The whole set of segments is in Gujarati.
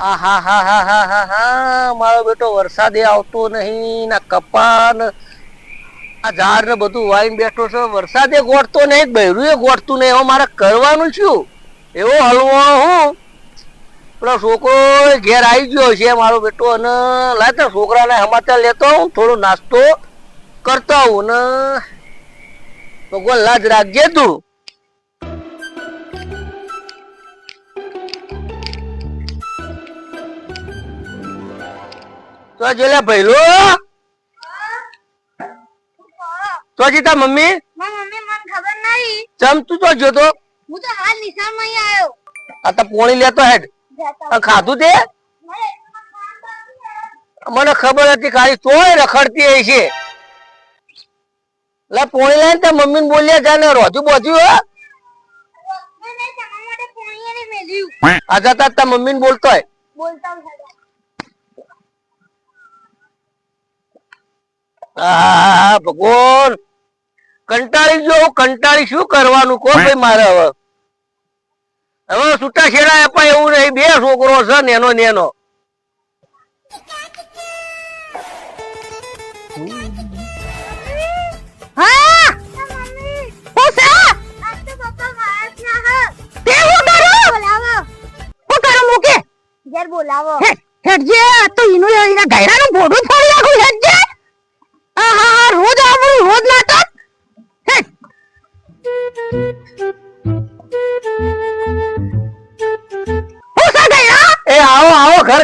આ હા હા હા હા હા હા મારો બેટો વરસાદે આવતો નહીં, ના કપાન. આ ઝાડ ને બધું વાઈન બેઠો છે, વરસાદે ગોઠતો નહીં બહેરું એ ગોઠતું નહીં હવે મારે કરવાનું શું? એવો હલવો હું. પેલો છોકરો ઘેર આવી ગયો છે, મારો બેટો, અને લાય છોકરાને સમાચાર લેતો હું થોડો નાસ્તો કરતો હું ને ભગવાન લાજ રાખજે તું. તો જોલે ભૈલો તો તા મમ્મી? મમ્મી મને ખબર નહીં. ચમ તું તો જોતો હું તો હાલ નિશાળમાં માં આવ્યો. આ તો પોણી લેતો હેડ. જતા આ ખાધું તે? મને ખબર હતી ખાલી તોય રખડતી હોય છે. લે પોણી લઈને તે મમ્મી ને બોલ્યા જાને રોજુ બોજુ હો. મેં નહીં તમારા માટે પોણી એને મેલ્યું. આ જતા તા મમ્મી ને બોલતો હોય. બોલતા ભગવાન. કંટાળી જો કંટાળી શું કરવાનું? કો ભાઈ મારે હવે. હવે છૂટા છેડા અપાય એવું નહીં. બે છોકરો છે નેનો નેનો. ને જ ના હ તે હું કરું બોલાવો. હું જે તો ઈનું એના ગાયરાનું બોડું ફોડી નાખું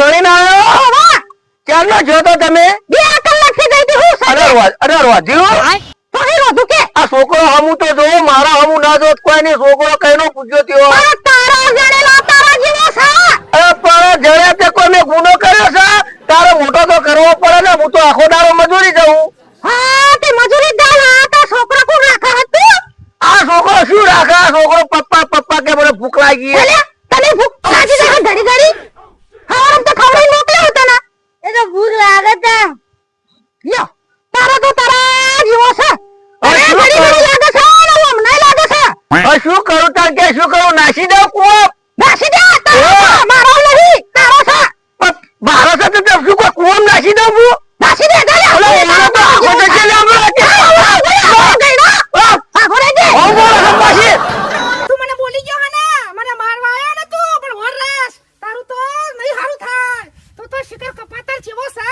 ગણી ના આવ્યો ક્યારનો જોતો તમે? બે કલાકથી ગઈ હું અરે રો- અરે રોધ્યું તો કે? આ છોકરો હમું તો જો મારા હમું ના જોત કોઈ નહીં છોકરો કઈનો પૂછ્યો ત્યો આ તારા જણેલા તારા જેવો સા અરે પણ જયારે તે કોઈ મેં ગુનો કર્યો છે તારો મોટો તો કરવો પડે ને હું તો આખો દાડો મજૂરી જઉં હા તે મજૂરી ગાલ આ તો છોકરો કોણ રાખા હતું આ છોકરો શું રાખે આ છોકરો પપ્પા પપ્પા કે મને ભૂખ લાગી બોલે તને ભૂખ લાગી જાય ઘડી ઘડી હવારમ તો ખવડાવી મોકલ્યો હતો ને એ તો ભૂખ લાગે છે લ્યો તારા તો તારા જેવો છે હવે અરે શું ઘડી કરું? ઘડી લાગે છે અને આમ નહીં લાગે છે હવે શું કરું તાર કે શું કરું? નાસી દઉં કુવો નાસી દે તારો એ! છે, મારો નહીં તારો છે પણ મારો સાથે તો શું કોઈ કુવો નાસી દઉં હું નાસી દે ચાલે અલે, એનો તો આખો તો છેલ્લે હમણાં કે- આ, આખો રે દે હું બોલો છો પાછી? તું મને બોલી ગયો હને મને મારવા આવ્યો ને તું પણ વર રેસ તારું તો નહીં હારું થાય તું તો શિખર કપાતર જેવો છે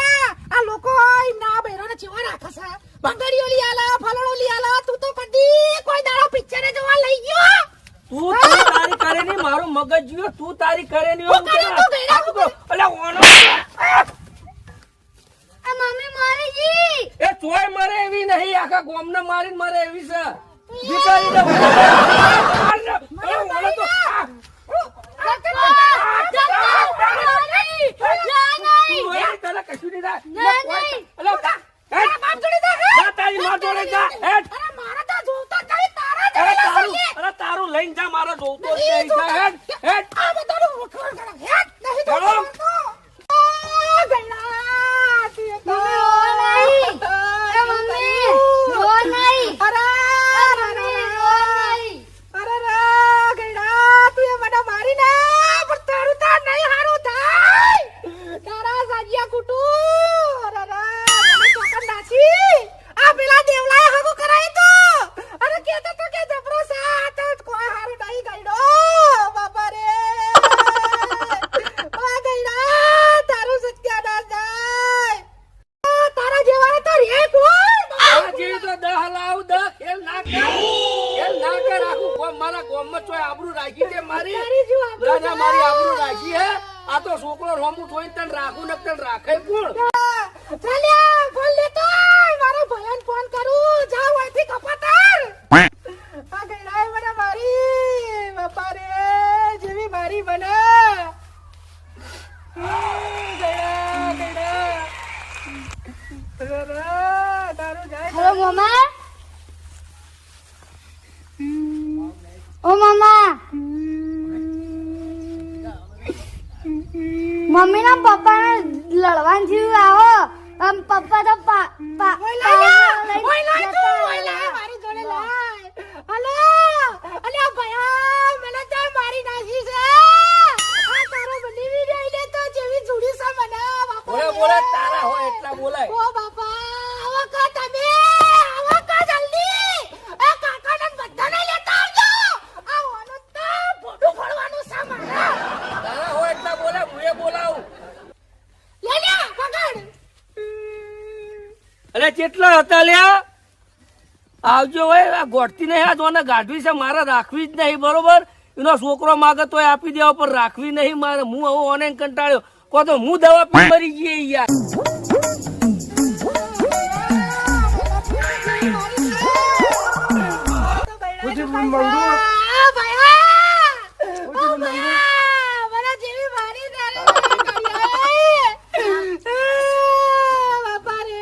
આ લોકો ઓય ના બૈરાને જેવો રાખે છે બંગડીઓ લઈ આલા ફલડો લઈ આલા તું તો કદી કોઈ દાડો પિક્ચરે જોવા લઈ ગયો તું તું તારી કરે ની મારું મગજ તું તારી કરે ની કર્યું. અલે ઓનો આ મમ્મી મારી જી. એ ચોય મરે એવી નહીં આખા ગોમને મારીને મરે એવી છે. ભીખારી ને ઓનો તો કશું નહીં થાય. ના, નહીં. અલે, જા. તારી માં જોડે જા. લઈને જા મારો જોતો જ નહીં જા હેટ હેટ આ બધાનું વખોડ કરે હેટ નહીં તો ચલો. આ ગયડા તું એ તો નહીં. એ મમ્મી, રો નહીં. અરે મમ્મી, રો નહીં. અરે રે ગયડા તું એ મને મારી ને પણ તારું નહીં હારું થાય. તારા સાજિયા કુટુ અરે રે મને ચોકન પેલા દેવલાએ હગો કરાય તો. અરે કેતો તો કે જબરો સા તો કોઈ હારું નહીં ગયડો બાપા રે આ ગયડા તારું સત્યાનાશ જાય આ તારા જેવાને તો રે કોઈ આ જેવી તો દહ લાવ દહ ખેલ ના કર ખેલ ના કર આખું ગોમ મારા ગોમમાં ચોય આબરૂ રાખી છે મારી તારી જેવું આબરૂ ના ના મારી આબરૂ રાખી હે આ તો છોકરો રોમું જોઈને તને રાખું ને તને રાખે કોણ ચાલ્યા ફોન લેતો આય. મારો ભયન ફોન કરું જાવ અહીંથી કપાતર આ ગયડાએ મને મારી બાપા રે જેવી મારી મને હમ, ગયડા, ગયડા. અરે રે, તારું જાય હેલો મમ્મા ઓ મમ્મા મમ્મી ના પપ્પા ને લડવાનું થયું આવો આમ પપ્પા તો પા પા ઓય લઈ જા, લઈને ઓય લઈ તું, જતા ઓય લઈ, રહ્યા. મારી બોલાય તારા હોય એટલા બોલાય ઓ બાપા આવો કા તમે આવો કા જલ્દી એ કાકાને બધાને લેતા આવજો આ ઓનો તો ફોટો ફોડવાનું છે મારા તારા હોય એટલા બોલાય હું એ બોલાવું લે લે પકડ અરે કેટલા હતા લ્યા આવજો ભાઈ આ ગોઠતી નહીં આ જોને ગાઢવી છે મારે રાખવી જ નહીં બરોબર? એનો છોકરો માગે તો આપી દેવા પણ રાખવી નહીં મારે હું હવે ઓને કંટાળ્યો. કો તો હું દવા પી મરી ગઈ યાર. આ ભયા ઓ ભયા મને જેવી મારી તારે બાપા રે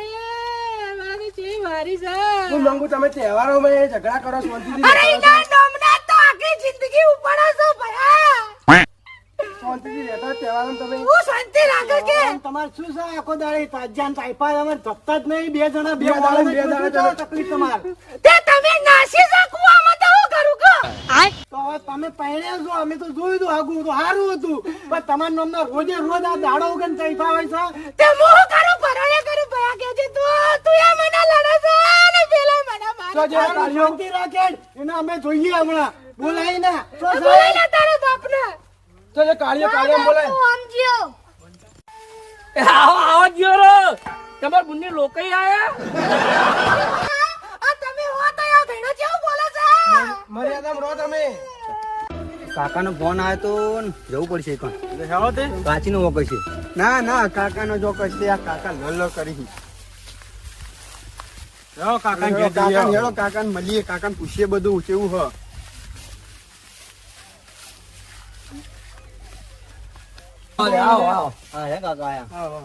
મને જેવી મારી છે તમે તહેવારોમાં એ ઝઘડા કરો શાંતિથી અરે ઇના નોમના તો આખી જિંદગી ઉપાડો છો ભયા. શાંતિથી રહેતા તહેવારોમાં તમે? હું શાંતિ રાખે કે? તમાર શું છે? આખો દાડે તાજ્યાન તાઈપા અમે ધપતા જ નહીં બે જણા બે દાડા બે દાડા તકલીફ તમાર. તે તમે નાસી શકું આમાં તો હું કરું કો? તો હવે તમે પહેણ્યા છો અમે તો જોયું હતું આગું તો સારું હતું. પણ તમાર નામના રોજે રોજ આ દાડો ઉગન તાઈપા હોય છે. તે હું કરું? પરોળે કરું ભયા કે છે તું તું એ મને લડે છે મને તો જે શાંતિ રાખે એને અમે જોઈએ હમણાં. બોલાય ના તો બોલાય ને તારા બાપને. તો જે કાળિયો કાળિયો બોલાય. આવો આવો જીઓ રો. તમાર બુન્ની લોકઈ આયા? આ તમે હો તો આ ભેડો જેવું બોલે છે? મર્યાદામાં રહો તમે. કાકાનો ફોન આવ્યો તો ને જવું પડશે પણ. હેલો તે. કાચીનો વોક છે. ના ના કાકાનો જો કશે આ કાકા લલ્લો કરી કાકા કાકા મળીએ કાકાને પૂછીએ બધું કેવું હ? અરે આવો આવો હા હે કાકા આયા.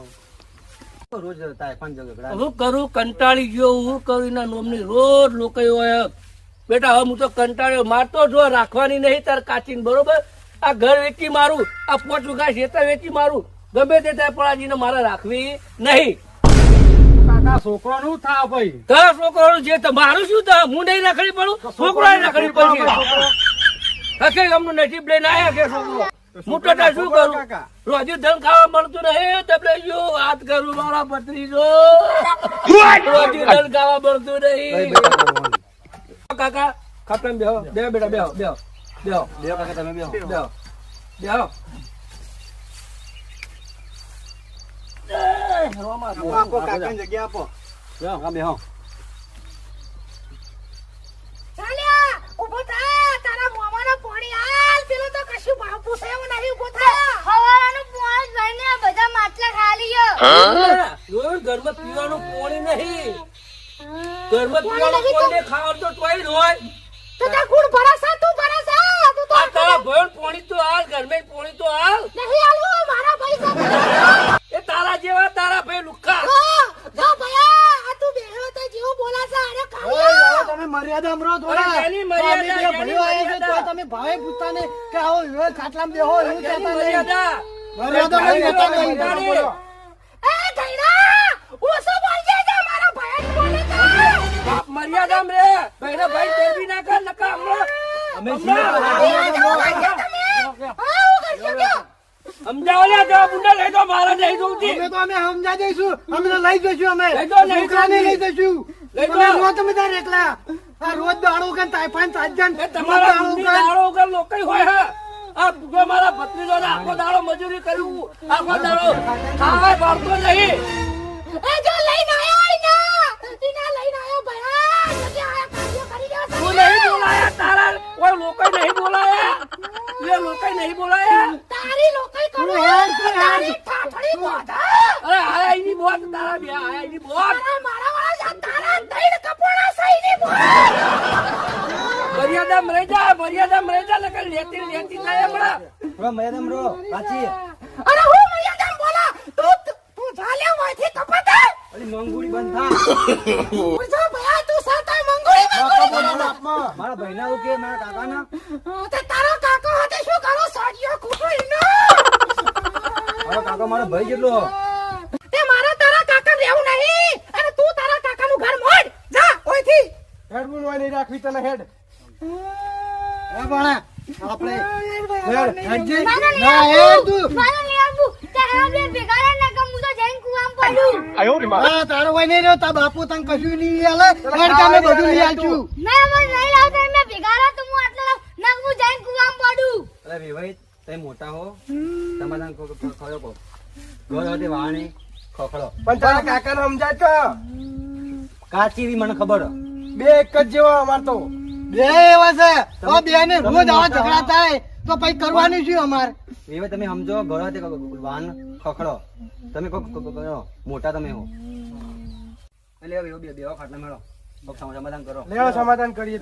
રોજ થાય પાંચ ઝઘડા હું કરું કંટાળી ગયો હું કરું એના નોમની રોજ લોકો હોય. બેટા હવે હું તો કંટાળ્યો મારતો જો રાખવાની નહીં તાર કાચીને બરોબર? આ ઘર વેચી મારું આ પોચ ખેતર વેચી મારું. ગમે તે ત્યાં પરાજીને મારે રાખવી નહીં. કાકા છોકરો નું ભાઈ. તારા છોકરાનું જે મારું શું થાય હું નહીં રાખડી પડું? છોકરો રાખડી પડશે હકે અમનું નસીબ લઈને આયા કે છોકરો હું તો શું કરું? કાકા. રોજુ ધન ખાવા મળતું નહીં. તબલે જો વાત કરું મારા ભત્રીજો? રોજુ ધન ખાવા મળતું નહીં. કાકા ખાટલામાં બેહો. બે બેટા બેહો બેહો. બેહો. બેહો કાકા તમે બેહો. બેહો. બેહો. આપો, કાકાની જગ્યા આપો બેહો હા ચાલ્યા ઊભો થા તારા મોમાનો પોણી હાલ પેલો તો કશું ભાવ પૂછે નહીં ઊભો થા હવારાનું પોણી લઈને બધા માટલા ખાલી જોયું? ઘરમાં પીવાનું પાણી નહીં ઘરમાં પીવાનું પાણી ખાવાનું તો તોય હોય તો તે કુણ ભરાસા તું ભરાસા તું તો તારા ભણ પાણી તો હાલ ઘરમાં પાણી તો હાલ નહીં આલવું મારા પૈસા એ તારા જેવા તારા ભાઈ લુખ્ખા જો ભયા આ તું બેહો તો જેવું છે અરે ખાલી તમે મર્યાદામાં રહો થોડા. એની મર્યાદા, ભાઈઓ આયા છે, તો તમે ભાવે પૂછતા ને કે આવો વિવે ખાટલામાં બેહો એવું કહેતા નહીં. મર્યાદા મર્યાદામાં નહીં રહેતા નહીં. મર્યાદા. બોલો. એ ગઈડા ઓછો બોલજે છે મારા ભાઈ બોલે છે મર્યાદા મર્યાદામાં રે ભાઈને ભાઈ તેરવી ના કર નકા અમે અમે હમણાં હા હું કરજો કે સમજાવો લે બુંડા લઈ દો મારા અમે તો અમે સમજા જઈશું. અમે તો લઈ જઈશું અમે. લઈ જાઓ, લઈ લઈ જઈશું. લઈ તમે જાઓ. તમે તાર એકલા આ રોજ દાડો કે તાજન તમારા દાડો લોકઈ હોય હે. આ જો મારા ભત્રીજો ને આખો દાડો મજૂરી કર્યું. આખો દાડો ખાવા પાડતો નહીં. એ જો લઈને આયો ઈના ઈના લઈને આયો ભયા! જલ્દી આયા કાર્ય કરી દો તું નહીં બોલાયા તારા કોઈ લોકો નહીં બોલાયા. એ લોકો નહીં બોલાયા તારી લોકઈ કરો. તારી ઠાઠડી બોધા અરે આયા એની બોત તારા બે એની બોત અરે મારા વાળા જા તારા દઈડ કપોડા સઈની બોલ મર્યાદા રહી જા મર્યાદા રહી જા નકર લેતી લેતી થાય હમણાં થોડા મર્યાદામાં રહો કાચી અરે હું મર્યાદા બોલા તું તું જાલે વાથી કપતા અલી મંગુડી બંધ થા ઉજા ભયા તું સાતા મંગોળી મંગોળી બોલે મારા ભાઈના આવું કે મારા કાકાના તે તારો કાકો હાથે શું કરો સાડિયો કૂટો ઈનો કાકા મારો ભાઈ કેટલો તે મારા તારા કાકા રહેવું નહીં. અને તું તારા કાકાનું ઘર મોડ. જા ઓયથી. હેડ બોલવા નહીં રાખવી તને હેડ. એ ભણા આપણે હેડ હેડ ના હેડ તું. મારા લે આવું તે હેડ ભેગા રહે ને કે હું તો જઈને કુવામાં પડ્યું હા, તારો હોય નહીં રહ્યો તા બાપુ તને કશું નહીં આલે. હેડ કામે બધું લઈ આલશું ના મને નહીં લાવતા મે ભેગા રહો તો હું આટલા લાવ ના હું જઈને કુવામ પડું. અરે ભાઈ તમે મોટા હો. તમારા કો કો- કો વાણી ખોખડો પણ તારા કાકાને સમજાય તો કાચી રી મને ખબર. બે એક જ જેવો અમાર તો. બે એવા છે? તો બે ને રોજ આવા ઝઘડા થાય તો પછી કરવાની શું અમાર? એવે તમે સમજો ઘર વાન ખોખડો તમે કો કો- કો- કરો. મોટા તમે હો. એટલે હવે બે બેવા ખાટલા મેળો. સમાધાન કરો. લેવો સમાધાન કરીએ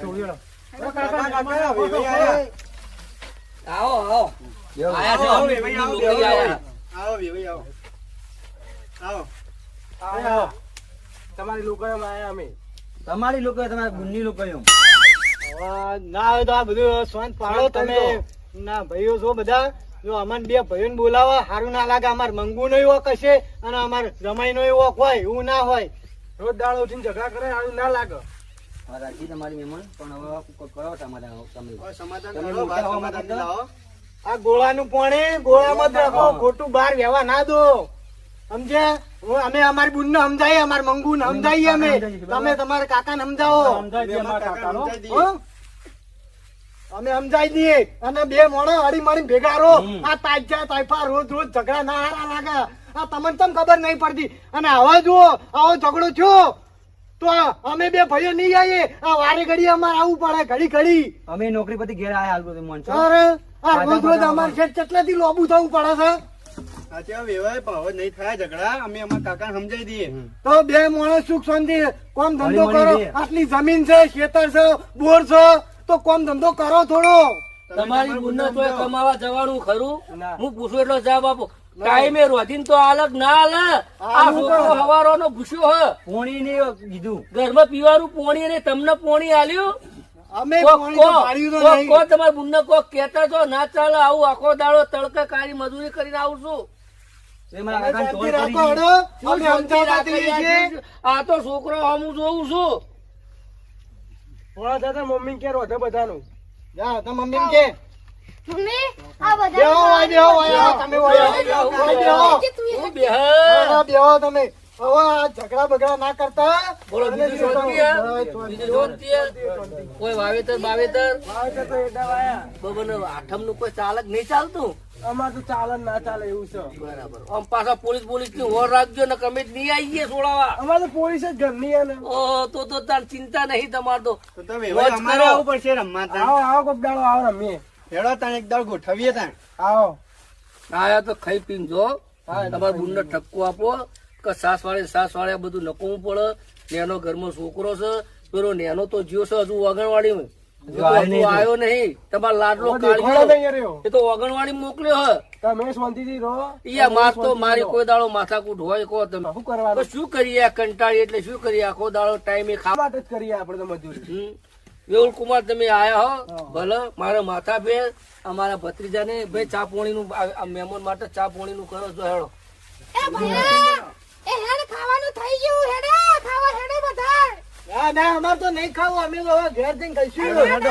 આવો આવો. આયા. આવો આવો. આવો. આવો. તમારી લોકો અમે. તમારી લોકો તમારા ગુન્ની લોકો ના હોય તો આ બધું શાંત પાડો તમે. ના ભાઈઓ છો બધા. જો અમને બે ભાઈઓને બોલાવા સારું ના લાગે અમાર મંગુ નો એવો કશે અને અમાર રમાઈ નો એવો હોય એવું ના હોય. રોજ દાળ ઉઠીને ઝઘડા કરે સારું ના લાગે. હા, તમારી મહેમાન પણ હવે કરો સમાધાન આ ગોળાનું પાણી ગોળામાં રાખો ખોટું બહાર વ્યવહાર ના દો. સમજે અમે અમારી બુન ને સમજાઈએ અમાર મંગુ ને સમજાઈએ અમે. તમે તમારા કાકા ને સમજાવો. અમે સમજાઈ દઈએ અને બે મોણો હળી મળી ભેગા આ તાજા તાઇફા રોજ રોજ ઝઘડા ના હારા લાગે. આ તમને તમ ખબર નહીં પડતી. અને આવા જુઓ આવો ઝઘડો થયો. તો અમે બે ભાઈઓ નહીં આવીએ. આ વારે ઘડી અમારે આવવું પડે ઘડી ઘડી. અમે નોકરી પરથી ઘેર આવ્યા હાલ બધું મન છો. અરે આ રોજ રોજ અમારે છે કેટલાથી લોબુ થવું પડે છે? તો બે માણસ સુખ શાંતિ. કોમ ધંધો કરો. આટલી જમીન છે ખેતર છે બોર છે. તો કોમ ધંધો કરો થોડો. તમારી કમાવા જવાનું ખરું? હું પૂછું એટલો જવાબ આપો. ટાઈમે રોધીન તો અલગ ના અલગ આ છોકરો હવારો નો ભૂસ્યો હ. પોણી ને કીધું. ઘરમાં પીવાનું પોણી ને તમને પોણી આલ્યું? અમે તમારે પાડ્યું કોક નહીં. કો તમારા બુનને કોક કહેતા છો ના ચાલે આવું આખો દાડો તડકે કાળી મજૂરી કરીને આવું છું. આ તો છોકરો હું જોઉં છું. દાદા મમ્મી કે રોધે બધાનું. જા તો મમ્મી કે. મમ્મી આ બધા બેહો બેહો તમે વાય બેહો હું બેહ. હા, બેહો. તમે. ઝઘડા બગડા ના કરતા. બોલો? કોઈ વાવેતર બાવેતર? વાવેતર તો એડા વાયા. બબન આઠમનું કોઈ ચાલક નહીં ચાલતું? અમાર તો ચાલે ના ચાલે એવું છે. બરાબર. આમ પાછા પોલીસ પોલીસની હોર રાખજો ને કમે નહીં ગયા છોડાવા અમારે તો પોલીસ જ ઘરની હે ને. ઓ તો તો તાર ચિંતા નહીં તમાર તો. વેવાઈ, અમારે આવું પડશે રમવા તાણ. આવો આવો કોક આવો રમીએ. હેડો તાણ એક દાળ ગોઠવીએ તાણ. આવો. આયા તો ખાઈ પીન જો. તમારા ગુંડ ને ઠપકો આપો. કે સાસ વાળે સાસ વાળે આ બધું નકવું પડે. નેનો ઘરમાં છોકરો છે. પેલો નેનો તો જીવ છે હજુ નહીં. આવ્યો નહીં. તમારો લાડલો કાઢ્યો એ તો ઓગણવાડી મોકલ્યો હે. તમે શાંતિથી રહો. ઈયા માર તો મારી કોઈ દાડો માથાકૂટ હોય કો તમે. શું કરવાનું? શું કરીએ કંટાળી એટલે શું કરીએ? આખો દાડો ટાઈમે ખાવા જ કરીએ આપણે મજૂરી? મેહુલ કુમાર તમે આયા હો? ભલે મારા માથા બે અમારા ભત્રીજાને ભાઈ ચા પોણી નું મહેમાન માટે ચા પોણી નું કરો છો હેડો. એ ભયા એ હેડ ખાવાનું થઈ ગયું હેડે ખાવા હેડે બધા ના ના અમારે તો નહીં ખાવું. અમે તો હવે ઘેર જઈને ખાઈશું. હેડે હેડો.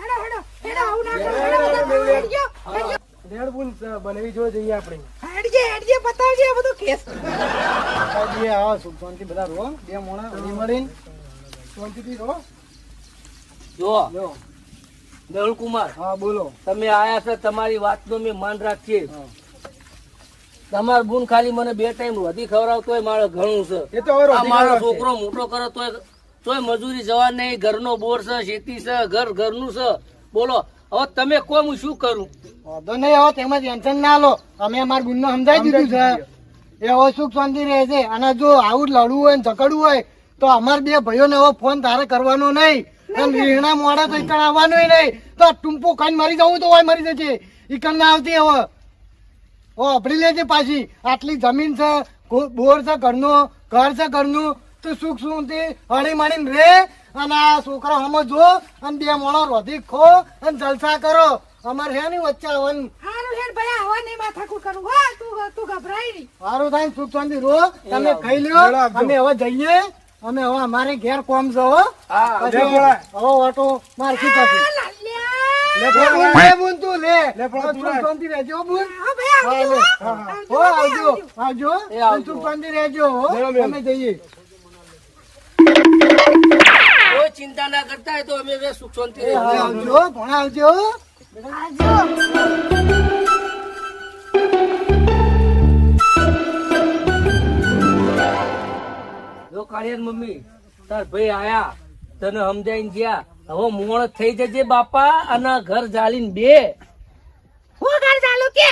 હેડો હેડો આવું ના કરો. હેડો બધા હેડજો હેડજો. રેડ બુન બનાવી જો જઈએ આપણે. હેડજે હેડજે બતાવજે બધું કેસ. જઈએ આવો સુખ બધા રહો. બે મોણા હળી મળીને. શાંતિથી રહો. જો જો. મેહુલ હા બોલો. તમે આયા છો તમારી વાતનું મેં માન રાખીએ. તમાર બુન ખાલી મને બે ટાઈમ વધી ખવડાવતો હોય મારે ઘણું છે. મારો છોકરો મોટો કરે તોય તોય મજૂરી જવા નહીં ઘરનો બોર છે ખેતી છે ઘર ઘરનું છે. બોલો હવે તમે કહો હું શું કરું? વાંધો નહીં હવે તેમાં ટેન્શન ના લો. અમે અમારા ગુનો સમજાવી દીધું છે. એ હવે સુખ શાંતિ રહેશે. અને જો આવું લડવું હોય ને ઝઘડવું હોય તો અમાર બે ભાઈઓને હવે ફોન તારે કરવાનો નહીં. અને રીહણા મોડા તો ઈકણ આવવાનું નહીં. તો ટૂંપો ખાઈને મરી જવું તો હોય મરી જશે ઈકણ ના આવતી હવે. ઓ અપડી લેજે પાછી. આટલી જમીન છે બોર છે ઘરનો ઘર છે ઘરનું. તો સુખ શાંતિ હળી મળીને રે અને આ છોકરા હમો જો અને બે મોણો રોધી ખો અને જલસા કરો. અમાર હે ની વચ્ચે આવન હારું હેડ ભયા હવા નહીં માથાકૂટ કરું. હો તું તું ગભરાઈ. નહીં હારું થાય સુખ શાંતિ રો તમે ખાઈ લ્યો. અમે હવે જઈએ. અમે હવે અમારે ઘેર કોમ છે હો. હવે ઓટો મારખી પછી. લાલ્યા. લે બોલ, લે બોલ તું, લે. લે, પણ તું શાંતિ રહેજો બુન હા ભાઈ આવજો. આવજો. આવજો સુખ શાંતિ રહેજો. અમે જઈએ. ચિંતા ના કરતા તો અમે સુખ શાંતિ આવજો પણ આવજો. જો કાળિયાર મમ્મી તાર ભાઈ આયા તને સમજાઈને ગયા. હવે મોણ થઈ જજે બાપા અને ઘર જાલીને બે. હું ઘર ચાલુ કે?